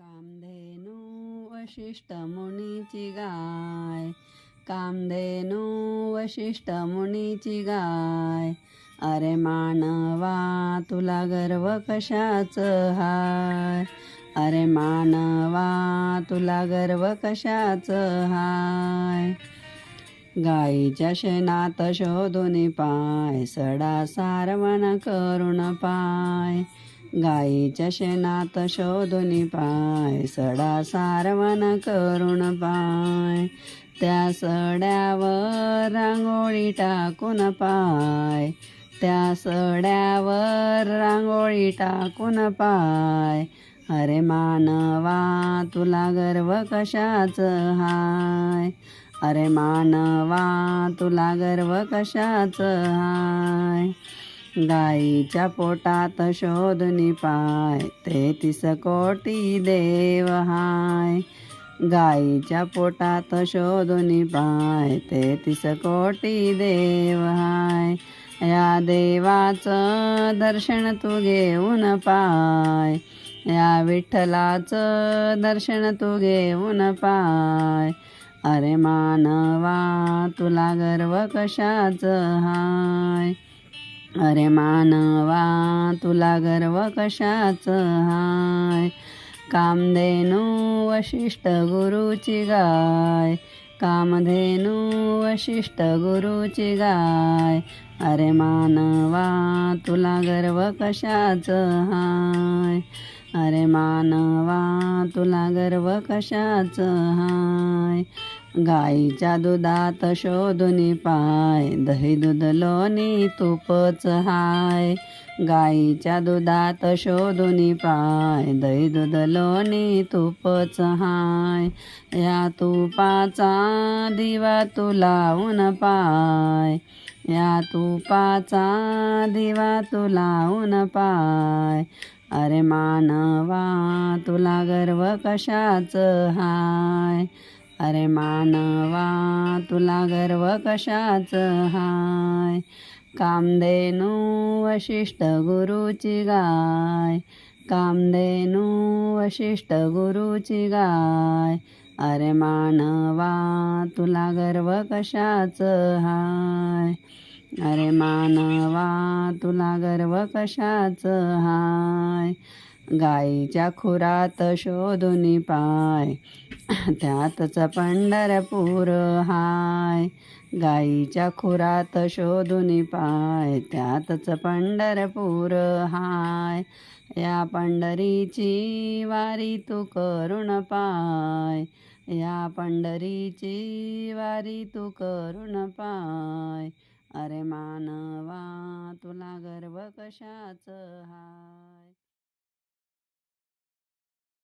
कामधेनू वशिष्ठ मुनीची गाय कामधेनू वशिष्ठ मुनीची गाय. अरे मानवा तुला गर्व कशाच हाय? अरे मानवा तुला गर्व कशाच हाय? गाईच्या शेणात शोधून पाय सडा सारवण करून पाय. गाईच्या शेणात शोधून पाय सडा सारवण करून पाय. त्या सड्यावर रांगोळी टाकून पाय. त्या सड्यावर रांगोळी टाकून पाय. अरे मानवा तुला गर्व कशाच हाय? अरे मानवा तुला गर्व कशाच हाय? गाईच्या पोटात शोधनी पाय तेहतीस कोटी देव हाय. गाईच्या पोटात शोधनी पाय तेहतीस कोटी देव हाय. या देवाचं दर्शन तू घेऊन पाय या विठ्ठलाचं दर्शन तू घेऊन पाय. अरे मानवा तुला गर्व कशाच हाय? अरे मानवा तुला गर्व कशाच हाय? कामधेनू वशिष्ठ गुरुची गाय. कामधेनू वशिष्ठ गुरुची गाय. अरे मानवा तुला गर्व कशाच हाय? अरे मानवा तुला गर्व कशाच हाय? गाईच्या दुधात शोधून पाय दही दूध लोणी तुपच हाय. गाईच्या दुधात शोधून पाय दही दूध लोणी तुपच हाय. या तुपाचा दिवा तू लावून पाय या तुपाचा दिवा तू लावून पाय. अरे मानवा तुला गर्व कशाच हाय? अरे मानवा तुला गर्व कशाच हाय? कामधेनू वशिष्ठ गुरुची गाय. कामधेनू वशिष्ठ गुरुची गाय. अरे मानवा तुला गर्व कशाच हाय? अरे मानवा तुला गर्व कशाच हाय? गाईच्या खुरात शोधून पाय. त्यातच पंढरपूर हाय. गाईच्या खुरात शोधून पाय. त्यातच पंढरपूर हाय. या पंढरीची वारी तू करून पाय. या पंढरीची वारी तू करून पाय. अरे मानवा तुला गर्व कशाच हाय?